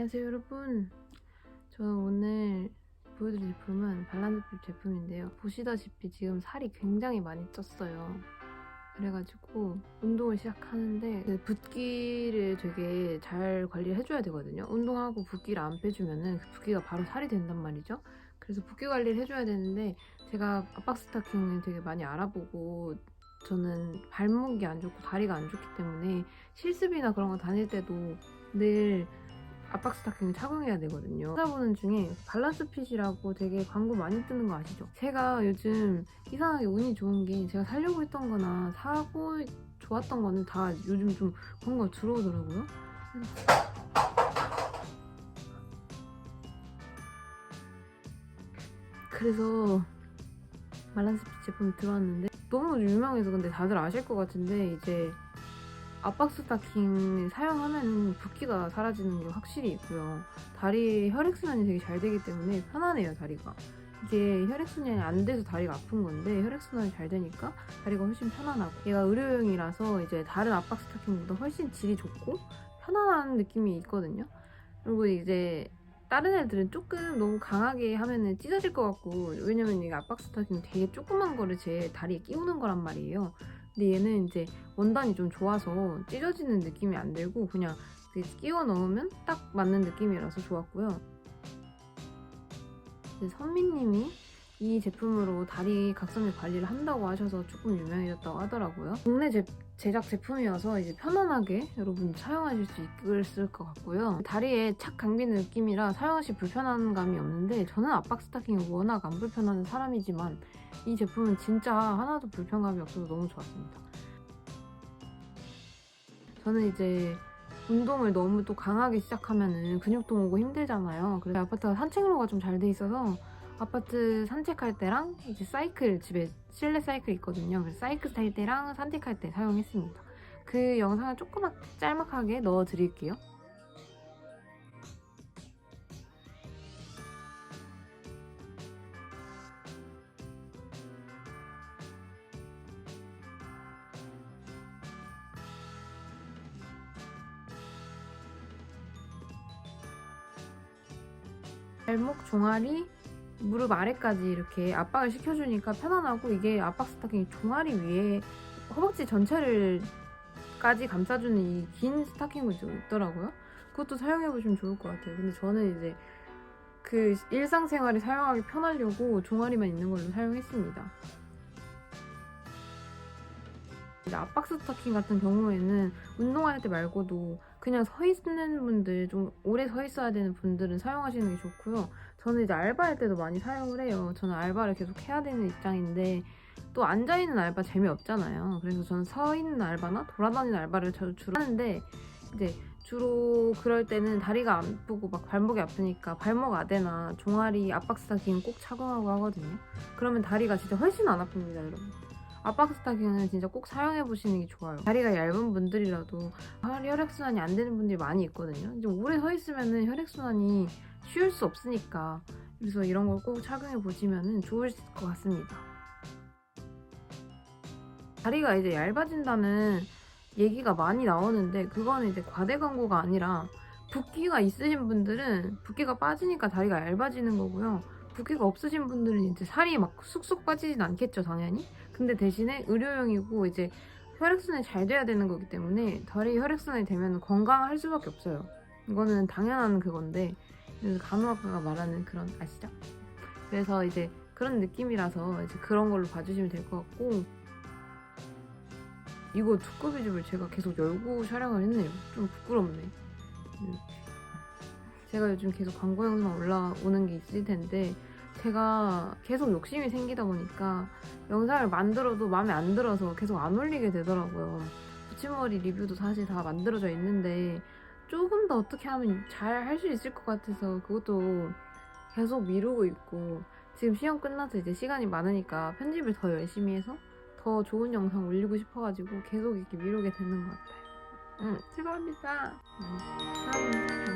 안녕하세요 여러분. 저는 오늘 보여드릴 제품은 발란드립 제품인데요. 보시다시피 지금 살이 굉장히 많이 쪘어요. 그래가지고 운동을 시작하는데 그 붓기를 되게 잘 관리를 해줘야 되거든요. 운동하고 붓기를 안 빼주면은 그 붓기가 바로 살이 된단 말이죠. 그래서 붓기 관리를 해줘야 되는데 제가 압박 스타킹을 되게 많이 알아보고 저는 발목이 안 좋고 다리가 안 좋기 때문에 실습이나 그런 거 다닐 때도 늘 압박 스타킹을 착용해야 되거든요. 찾아보는 중에 밸런스 핏이라고 되게 광고 많이 뜨는 거 아시죠? 제가 요즘 이상하게 운이 좋은 게 제가 살려고 했던 거나 사고 좋았던 거는 다 요즘 좀 광고가 들어오더라고요. 그래서 밸런스 핏 제품이 들어왔는데 너무 유명해서 근데 다들 아실 것 같은데 이제 압박 스타킹을 사용하면 붓기가 사라지는 게 확실히 있고요. 다리 혈액순환이 되게 잘 되기 때문에 편하네요, 다리가. 이게 혈액순환이 안 돼서 다리가 아픈 건데 혈액순환이 잘 되니까 다리가 훨씬 편안하고 얘가 의료용이라서 이제 다른 압박 스타킹보다 훨씬 질이 좋고 편안한 느낌이 있거든요. 그리고 이제 다른 애들은 조금 너무 강하게 하면은 찢어질 것 같고 왜냐면 이게 압박 스타킹 되게 조그만 거를 제 다리에 끼우는 거란 말이에요. 근데 얘는 이제 원단이 좀 좋아서 찢어지는 느낌이 안 들고 그냥 그 끼워 넣으면 딱 맞는 느낌이라서 좋았고요. 선미님이 이 제품으로 다리 각선미 관리를 한다고 하셔서 조금 유명해졌다고 하더라고요. 국내 제, 제작 제품이어서 이제 편안하게 여러분 사용하실 수 있을 것 같고요. 다리에 착 감기는 느낌이라 사용하시 불편한 감이 없는데 저는 압박 스타킹이 워낙 안 불편한 사람이지만 이 제품은 진짜 하나도 불편감이 없어서 너무 좋았습니다. 저는 이제 운동을 너무 또 강하게 시작하면은 근육통 오고 힘들잖아요. 그래서 아파트가 산책로가 좀 잘 돼 있어서 아파트 산책할 때랑 이제 사이클 집에 실내 사이클 있거든요. 그래서 사이클 탈 때랑 산책할 때 사용했습니다. 그 영상을 조그맣게 짤막하게 넣어 드릴게요. 발목 종아리 무릎 아래까지 이렇게 압박을 시켜주니까 편안하고 이게 압박 스타킹이 종아리 위에 허벅지 전체를 까지 감싸주는 이 긴 스타킹이 좀 있더라고요. 그것도 사용해보시면 좋을 것 같아요. 근데 저는 이제 그 일상생활에 사용하기 편하려고 종아리만 있는 걸로 사용했습니다. 압박 스타킹 같은 경우에는 운동할 때 말고도 그냥 서 있는 분들 좀 오래 서 있어야 되는 분들은 사용하시는 게 좋고요. 저는 이제 알바할 때도 많이 사용을 해요. 저는 알바를 계속 해야 되는 입장인데 또 앉아 있는 알바 재미없잖아요. 그래서 저는 서 있는 알바나 돌아다니는 알바를 저 주로 하는데 이제 주로 그럴 때는 다리가 아프고 막 발목이 아프니까 발목 아대나 종아리 압박 스타킹 꼭 착용하고 하거든요. 그러면 다리가 진짜 훨씬 안 아픕니다, 여러분. 압박 스타킹은 진짜 꼭 사용해 보시는 게 좋아요. 다리가 얇은 분들이라도 혈액순환이 안 되는 분들이 많이 있거든요. 이제 오래 서 있으면은 혈액순환이 쉬울 수 없으니까 그래서 이런 걸 꼭 착용해 보시면 좋을 것 같습니다. 다리가 이제 얇아진다는 얘기가 많이 나오는데 그거는 이제 과대 광고가 아니라 붓기가 있으신 분들은 붓기가 빠지니까 다리가 얇아지는 거고요. 붓기가 없으신 분들은 이제 살이 막 쑥쑥 빠지진 않겠죠, 당연히. 근데 대신에 의료용이고 이제 혈액순환이 잘 돼야 되는 거기 때문에 다리 혈액순환이 되면 건강할 수밖에 없어요. 이거는 당연한 그건데 간호학과가 말하는 그런 아시죠? 그래서 이제 그런 느낌이라서 이제 그런 걸로 봐주시면 될 것 같고 이거 두꺼비 줍을 제가 계속 열고 촬영을 했네요. 좀 부끄럽네. 이렇게. 제가 요즘 계속 광고 영상 올라오는 게 있을 텐데 제가 계속 욕심이 생기다 보니까 영상을 만들어도 마음에 안 들어서 계속 안 올리게 되더라고요. 붙임머리 리뷰도 사실 다 만들어져 있는데 조금 더 어떻게 하면 잘 할 수 있을 것 같아서 그것도 계속 미루고 있고 지금 시험 끝나서 이제 시간이 많으니까 편집을 더 열심히 해서 더 좋은 영상 올리고 싶어가지고 계속 이렇게 미루게 되는 것 같아요. 응, 죄송합니다. 응, 다음은